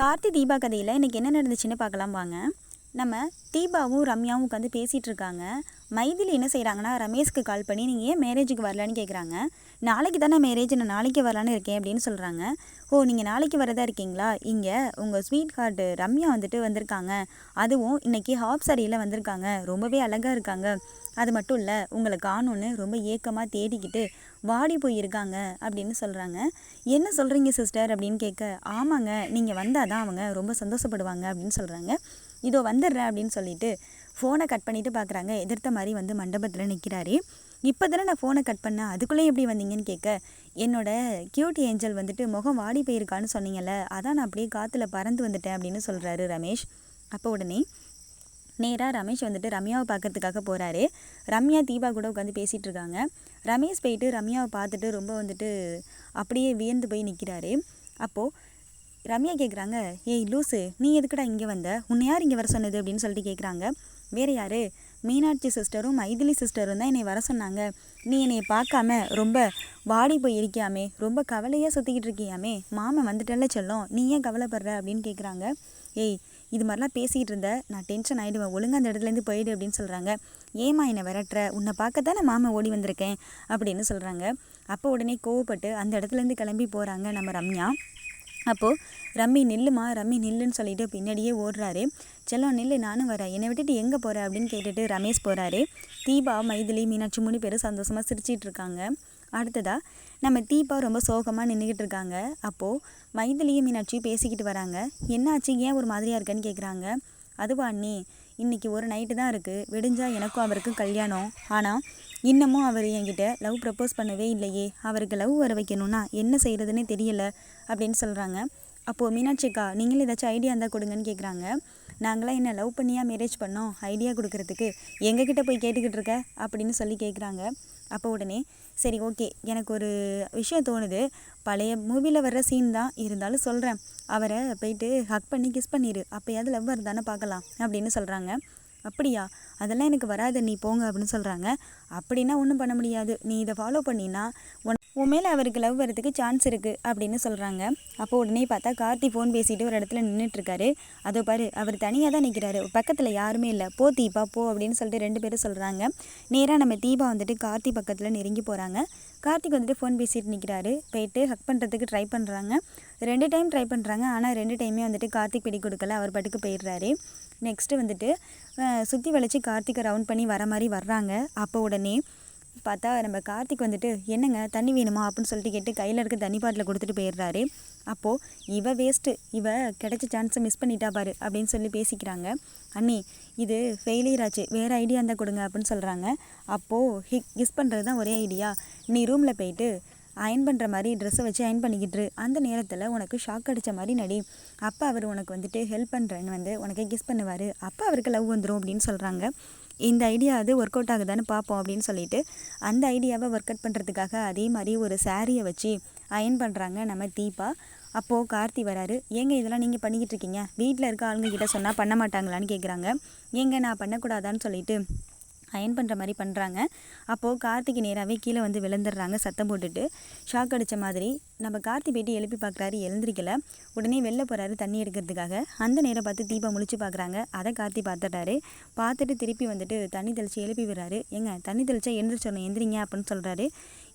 கார்த்தி தீபா கதையில் இன்றைக்கி என்ன நடந்துச்சுன்னு பார்க்கலாம் வாங்க. நம்ம தீபாவும் ரம்யாவும் உட்காந்து பேசிகிட்டு இருக்காங்க மைதிலி என்ன செய்கிறாங்கன்னா ரமேஷ்க்கு கால் பண்ணி நீங்கள் ஏன் மேரேஜுக்கு வரலான்னு கேட்குறாங்க. நாளைக்கு தானே மேரேஜ் நான் நாளைக்கு வரலான்னு இருக்கேன் அப்படின்னு சொல்கிறாங்க. ஓ நீங்கள் நாளைக்கு வரதா இருக்கீங்களா? இங்கே உங்கள் ஸ்வீட் ஹார்ட்டு ரம்யா வந்துட்டு வந்திருக்காங்க. அதுவும் இன்றைக்கி ஹாப் சாரியில் வந்திருக்காங்க. ரொம்பவே அழகாக இருக்காங்க. அது மட்டும் இல்லை உங்களை காணும்னு ரொம்ப ஏக்கமாக தேடிக்கிட்டு வாடி போயிருக்காங்க அப்படின்னு சொல்கிறாங்க. என்ன சொல்கிறீங்க சிஸ்டர் அப்படின்னு கேட்க ஆமாங்க நீங்கள் வந்தால் தான் அவங்க ரொம்ப சந்தோஷப்படுவாங்க அப்படின்னு சொல்கிறாங்க. இதோ வந்துடுறேன் அப்படின்னு சொல்லிட்டு ஃபோனை கட் பண்ணிவிட்டு பார்க்குறாங்க எதிர்த்த மாதிரி வந்து மண்டபத்தில் நிற்கிறாரு இப்போ தானே நான் ஃபோனை கட் பண்ணேன் அதுக்குள்ளே எப்படி வந்தீங்கன்னு கேட்க என்னோட கியூட் ஏஞ்சல் வந்துட்டு முகம் வாடி போயிருக்கான்னு சொன்னீங்கல்ல அதான் நான் அப்படியே காற்றுல பறந்து வந்துட்டேன் அப்படின்னு சொல்கிறாரு ரமேஷ். அப்போ உடனே நேராக ரமேஷ் வந்துட்டு ரம்யாவை பார்க்கறதுக்காக போகிறாரு ரம்யா தீபா கூட உட்காந்து பேசிகிட்டு இருக்காங்க. ரமேஷ் போயிட்டு ரம்யாவை பார்த்துட்டு ரொம்ப வந்துட்டு அப்படியே வியந்து போய் நிற்கிறாரு அப்போது ரம்யா கேட்குறாங்க ஏய் லூசு நீ எதுக்குடா இங்கே வந்த? உன்னை யார் இங்கே வர சொன்னது? அப்படின்னு சொல்லிட்டு கேட்குறாங்க வேறு யார்? மீனாட்சி சிஸ்டரும் மைதிலி சிஸ்டரும் தான் என்னை வர சொன்னாங்க. நீ என்னை பார்க்காம ரொம்ப வாடி போய் இருக்கியாமே ரொம்ப கவலையாக சுற்றிக்கிட்டு இருக்கியாமே மாமன் வந்துட்டல சொல்லும் நீ ஏன் கவலைப்படுற? அப்படின்னு கேட்குறாங்க ஏய் இது மாதிரிலாம் பேசிக்கிட்டு இருந்த நான் டென்ஷன் ஆகிடுவேன் ஒழுங்காக அந்த இடத்துலேருந்து போயிடு அப்படின்னு சொல்கிறாங்க ஏமா என்னை விரட்டுற? உன்னை பார்க்க தானே மாமா ஓடி வந்திருக்கேன்? அப்படின்னு சொல்கிறாங்க அப்போ உடனே கோவப்பட்டு அந்த இடத்துலேருந்து கிளம்பி போகிறாங்க நம்ம ரம்யா. அப்போது ரம்மி நில்லுமா? ரம்மி நில்லுன்னு சொல்லிட்டு பின்னாடியே ஓடுறாரு. செல்லம் நில்லு நானும் வரேன். என்னை விட்டுட்டு எங்கே போகிற அப்படின்னு கேட்டுட்டு ரமேஷ் போகிறாரு தீபா மைதிலி மீனாட்சி மூணு பேரும் சந்தோஷமாக சிரிச்சிட்டு இருக்காங்க. அடுத்ததாக நம்ம தீபா ரொம்ப சோகமாக நின்றுக்கிட்டு இருக்காங்க. அப்போது மைதிலியும் மீனாட்சியும் பேசிக்கிட்டு வராங்க. என்னாச்சு? ஏன் ஒரு மாதிரியாக இருக்கேன்னு கேட்குறாங்க அதுவா அண்ணி இன்றைக்கி ஒரு நைட்டு தான் இருக்குது விடிஞ்சால் எனக்கும் அவருக்கும் கல்யாணம். ஆனால் இன்னமும் அவர் என்கிட்ட லவ் ப்ரப்போஸ் பண்ணவே இல்லையே. அவருக்கு லவ் வர வைக்கணும்னா என்ன செய்கிறதுனே தெரியலை அப்படின்னு சொல்கிறாங்க அப்போது மீனாட்சிக்கா நீங்களும் ஏதாச்சும் ஐடியா இருந்தால் கொடுங்கன்னு கேட்குறாங்க நாங்களாம் என்ன லவ் பண்ணியாக மேரேஜ் பண்ணோம்? ஐடியா கொடுக்கறதுக்கு எங்ககிட்ட போய் கேட்டுக்கிட்டு இருக்க? அப்படின்னு சொல்லி கேட்குறாங்க அப்போ உடனே சரி ஓகே எனக்கு ஒரு விஷயம் தோணுது. பழைய மூவியில் வர்ற சீன் தான் இருந்தாலும் சொல்கிறேன் அவரை போயிட்டு ஹக் பண்ணி கிஸ் பண்ணிடு அப்போயாவது லவ் வருதானே பார்க்கலாம் அப்படின்னு சொல்கிறாங்க அப்படியா? அதெல்லாம் எனக்கு வராது நீ போங்க அப்படின்னு சொல்கிறாங்க அப்படின்னா ஒன்றும் பண்ண முடியாது. நீ இதை ஃபாலோ பண்ணினா உன் உன் மேலே அவருக்கு லவ் வரதுக்கு சான்ஸ் இருக்குது அப்படின்னு சொல்கிறாங்க அப்போ உடனே பார்த்தா கார்த்தி ஃபோன் பேசிட்டு ஒரு இடத்துல நின்றுட்டுருக்காரு அதோ பாரு அவர் தனியாக தான் நிற்கிறாரு பக்கத்தில் யாருமே இல்லை. போ தீபா போ அப்படின்னு சொல்லிட்டு ரெண்டு பேரும் சொல்கிறாங்க நேராக நம்ம தீபா வந்துட்டு கார்த்தி பக்கத்தில் நெருங்கி போகிறாங்க கார்த்திக் வந்துட்டு ஃபோன் பேசிட்டு நிற்கிறாரு போயிட்டு ஹக் பண்ணுறதுக்கு ட்ரை பண்ணுறாங்க ரெண்டு டைம் ட்ரை பண்ணுறாங்க ஆனால் ரெண்டு டைமே வந்துட்டு கார்த்திக் பிடி கொடுக்கல. அவர் பட்டுக்கு போயிடுறாரு. நெக்ஸ்ட்டு வந்துட்டு சுற்றி வளைச்சி கார்த்திகை ரவுண்ட் பண்ணி வர மாதிரி வர்றாங்க. அப்போ உடனே பார்த்தா நம்ம கார்த்திக் வந்துட்டு என்னங்க தண்ணி வேணுமா? அப்படின்னு சொல்லிட்டு கேட்டு கையில் இருக்க தண்ணி பாட்டில் கொடுத்துட்டு போயிடுறாரு. அப்போது இவ வேஸ்ட்டு இவ கிடைச்ச சான்ஸை மிஸ் பண்ணிட்டா பாரு அப்படின்னு சொல்லி பேசிக்கிறாங்க. அண்ணி இது ஃபெயிலியர் ஆச்சு. வேறு ஐடியா இருந்தால் கொடுங்க அப்படின்னு சொல்கிறாங்க அப்போது ஹிக் கிஸ் பண்ணுறது தான் ஒரே ஐடியா நீ ரூமில் போயிட்டு அயன் பண்ணுற மாதிரி ட்ரெஸ்ஸை வச்சு அயன் பண்ணிக்கிட்டு அந்த நேரத்தில் உனக்கு ஷாக் அடித்த மாதிரி நடி. அப்போ அவர் உனக்கு வந்துட்டு ஹெல்ப் பண்ணுறேன்னு வந்து உனக்கு கிஸ் பண்ணுவார். அப்போ அவருக்கு லவ் வந்துடும் அப்படின்னு சொல்கிறாங்க இந்த ஐடியா அது ஒர்க் அவுட் ஆகுதான்னு பார்ப்போம் அப்படின்னு சொல்லிட்டு அந்த ஐடியாவை ஒர்க் அவுட் பண்ணுறதுக்காக அதே மாதிரி ஒரு சாரியை வச்சு அயன் பண்ணுறாங்க நம்ம தீபா. அப்போது கார்த்தி வராரு. ஏங்க இதெல்லாம் நீங்கள் பண்ணிக்கிட்டு இருக்கீங்க? வீட்டில் இருக்க ஆளுங்க கிட்ட சொன்னால் பண்ண மாட்டாங்களான்னு கேட்குறாங்க ஏங்க நான் பண்ணக்கூடாதான்னு சொல்லிட்டு அயன் பண்ணுற மாதிரி பண்ணுறாங்க அப்போது கார்த்திக்கு நேராகவே கீழே வந்து விழுந்துடுறாங்க சத்தம் போட்டுட்டு. ஷாக் அடித்த மாதிரி. நம்ம கார்த்தி போய்ட்டு எழுப்பி பார்க்குறாரு எழுந்திரிக்கல. உடனே வெளில போகிறாரு தண்ணி எடுக்கிறதுக்காக. அந்த நேரம் பார்த்து தீபா முழிச்சு பார்க்குறாங்க அதை கார்த்தி பார்த்துட்டாரு. பார்த்துட்டு திருப்பி வந்துட்டு தண்ணி தெளித்து எழுப்பி விடுறாரு. எங்க தண்ணி தெளிச்சா எழுந்திரிச்சோன்னு எந்திரிங்க அப்படின்னு சொல்கிறாரு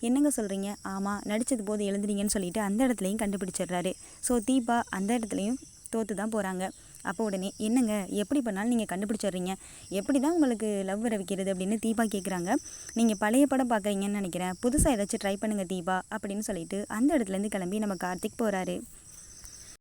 என்னங்க சொல்கிறீங்க ஆமாம் நடித்தது போது எழுந்துறீங்கன்னு சொல்லிட்டு அந்த இடத்துலையும் கண்டுபிடிச்சிடுறாரு. ஸோ தீபா அந்த இடத்துலையும் தோற்று தான் போகிறாங்க அப்போ உடனே என்னங்க? எப்படி பண்ணாலும் நீங்கள் கண்டுபிடிச்சிடுறீங்க. எப்படி தான் உங்களுக்கு லவ் வர வைக்கிறது? அப்படின்னு தீபா கேட்குறாங்க நீங்கள் பழைய படம் பார்க்குறீங்கன்னு நினைக்கிறேன். புதுசாக ஏதாச்சும் ட்ரை பண்ணுங்கள் தீபா அப்படின்னு சொல்லிட்டு அந்த இடத்துலேருந்து கிளம்பி நம்ம கார்த்திக் போகிறாரு